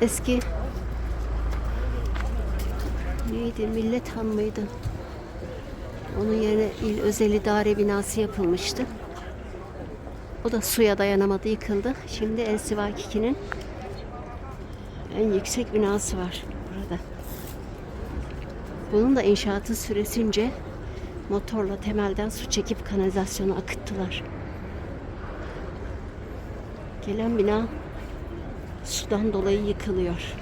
eski neydi millet han mıydı? Onun yerine il özel idare binası yapılmıştı. O da suya dayanamadı, yıkıldı. Şimdi El Sivakiki'nin en yüksek binası var burada. Bunun da inşaatı süresince motorla temelden su çekip kanalizasyonu akıttılar. Gelen bina sudan dolayı yıkılıyor.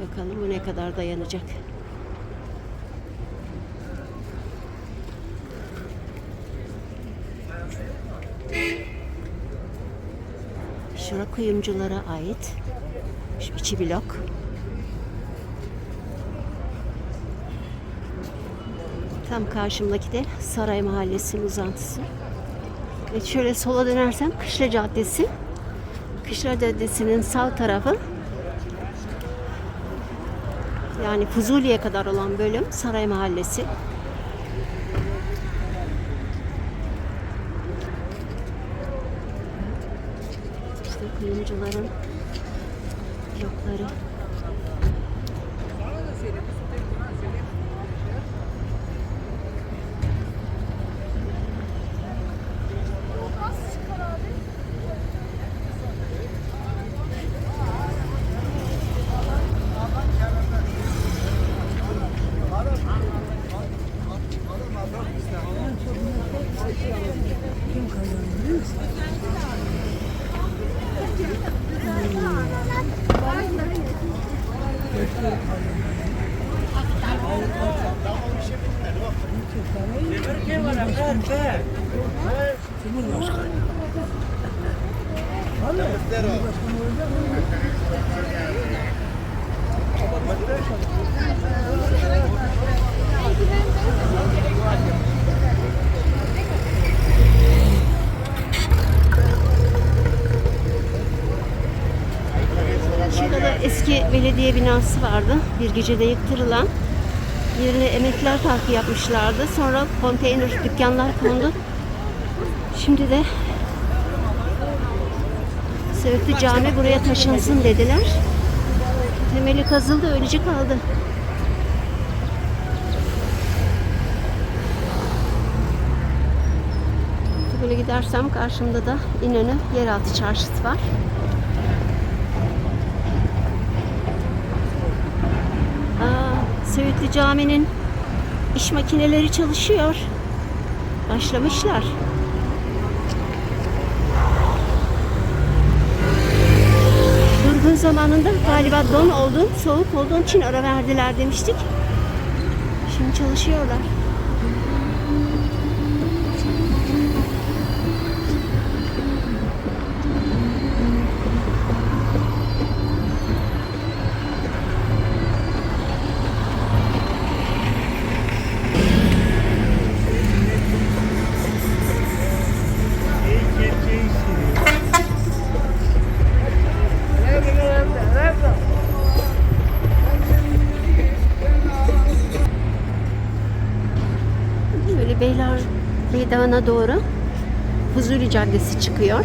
Bakalım bu ne kadar dayanacak. Şura kuyumculara ait. Şu içi blok. Tam karşımdaki de Saray Mahallesi'nin uzantısı. Evet şöyle sola dönersem Kışla Caddesi. Kışla Caddesi'nin sağ tarafı yani Fuzuli'ye kadar olan bölüm Saray Mahallesi. İşte kuyumcuların blokları. Şurada da eski belediye binası vardı. Bir gecede yıktırılan. Yerine emekliler parkı yapmışlardı. Sonra konteyner dükkanlar kondu. Şimdi de Söğütlü Cami buraya taşınsın dediler. Temeli kazıldı, öylece kaldı. Böyle gidersem karşımda da İnönü Yeraltı Çarşısı var. Aa, Söğütlü Cami'nin iş makineleri çalışıyor. Başlamışlar. Durgun zamanında galiba don oldu, soğuk olduğu için ara verdiler demiştik. Şimdi çalışıyorlar. Meydanı'na doğru Huzuri Caddesi çıkıyor.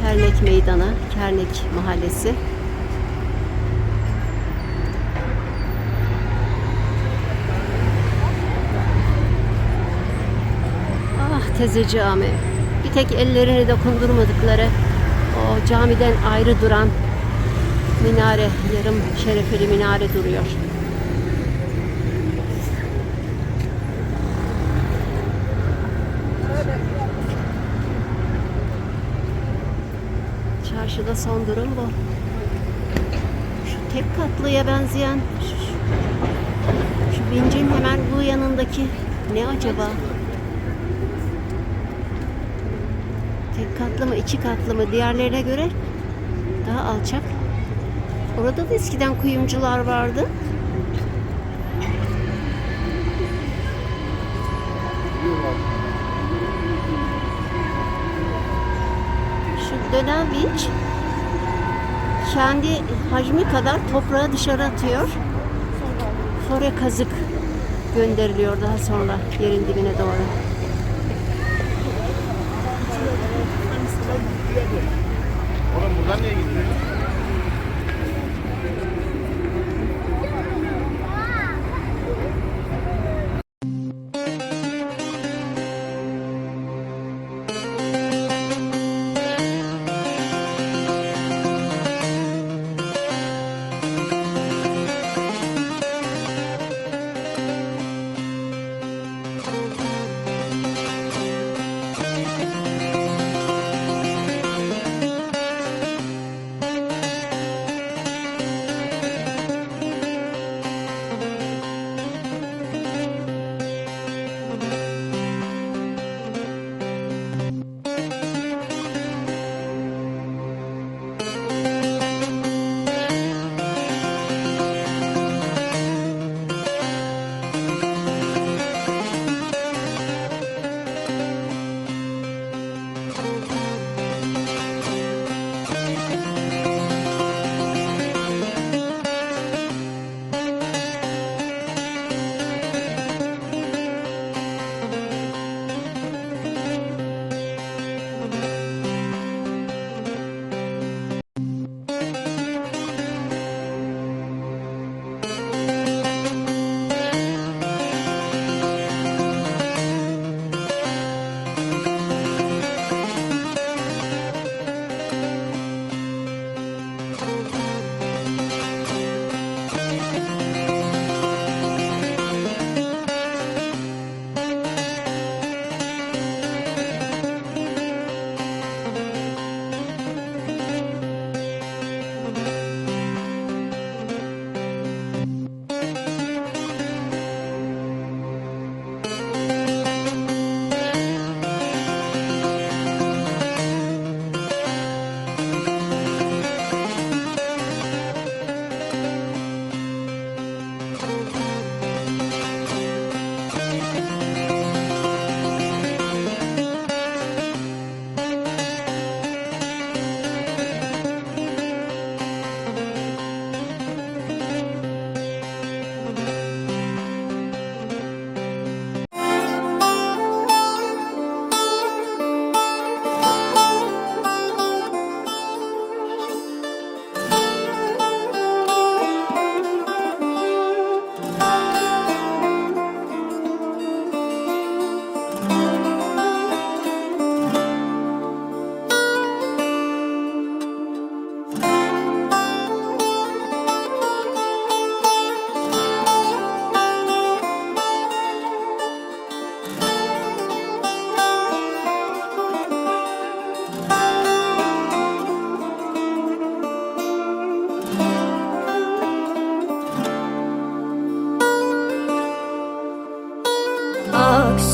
Kernek Meydanı, Kernek Mahallesi. Ah Teze Cami. Bir tek ellerini dokundurmadıkları o camiden ayrı duran minare, yarım şerefeli minare duruyor. Çarşıda son durum bu. Şu tek katlıya benzeyen şu, vincin hemen bu yanındaki ne acaba? Tek katlı mı, iki katlı mı? Diğerlerine göre daha alçak. Orada da eskiden kuyumcular vardı. Şu dönen vinç kendi hacmi kadar toprağı dışarı atıyor. Fore kazık gönderiliyor daha sonra yerin dibine doğru. Oğlum burada Buradan niye gitmiyor?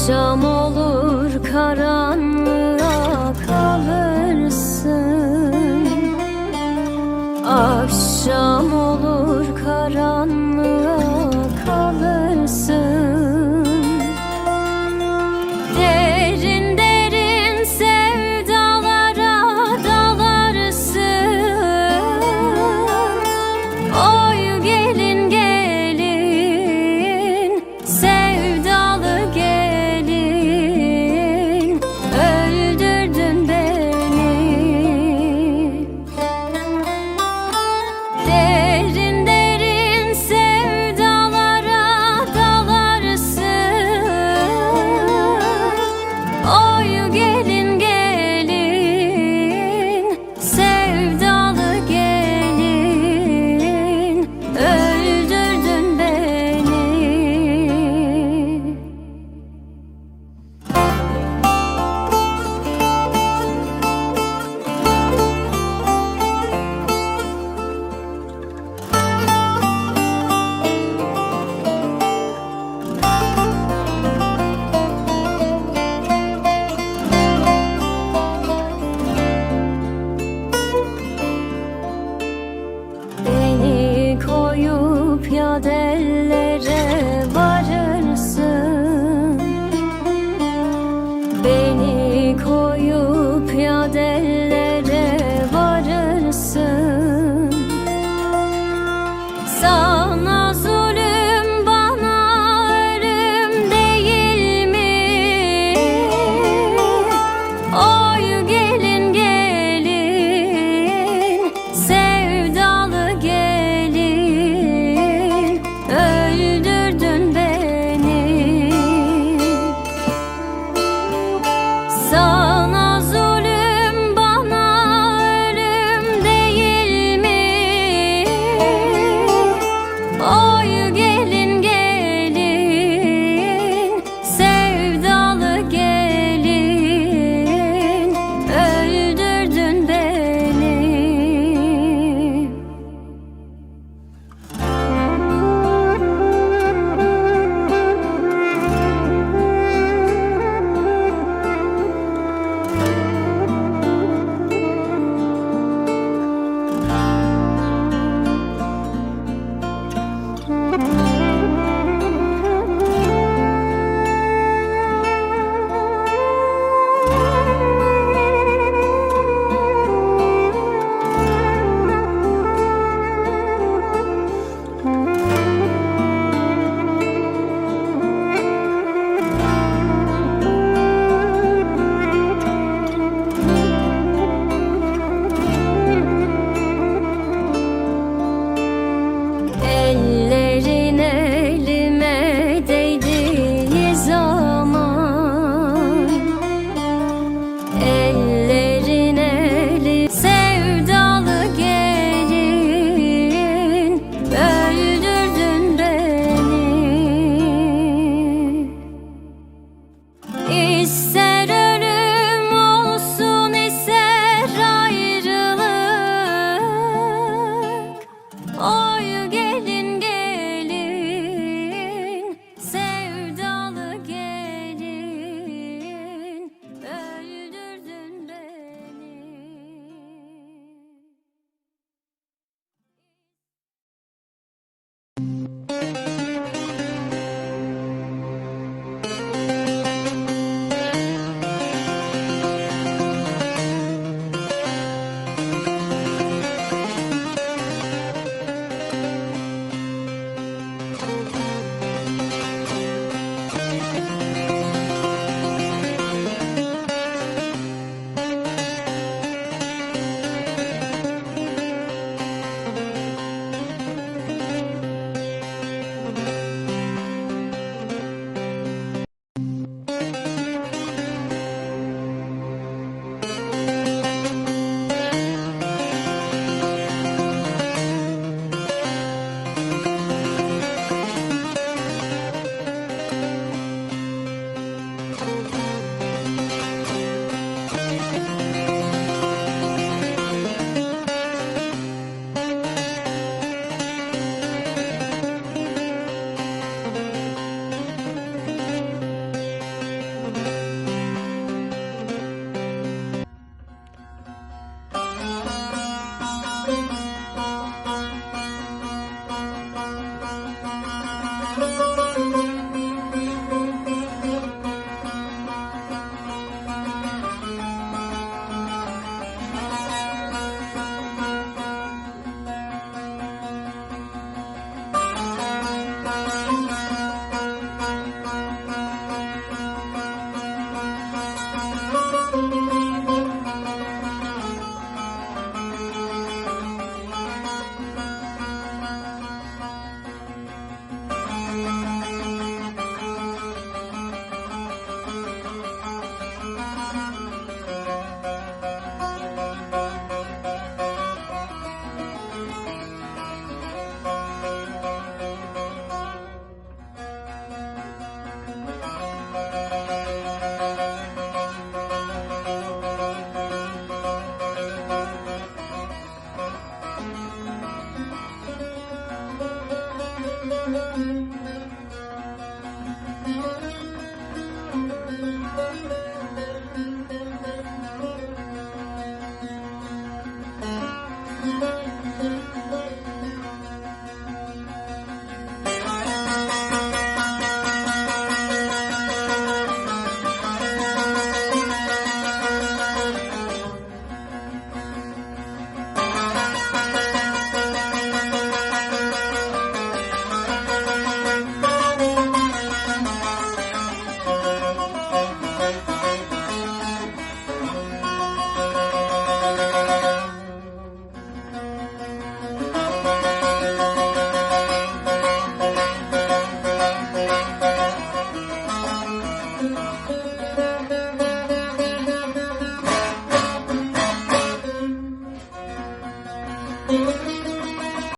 Akşam olur karanlığa kalırsın. Akşam olur karanlığa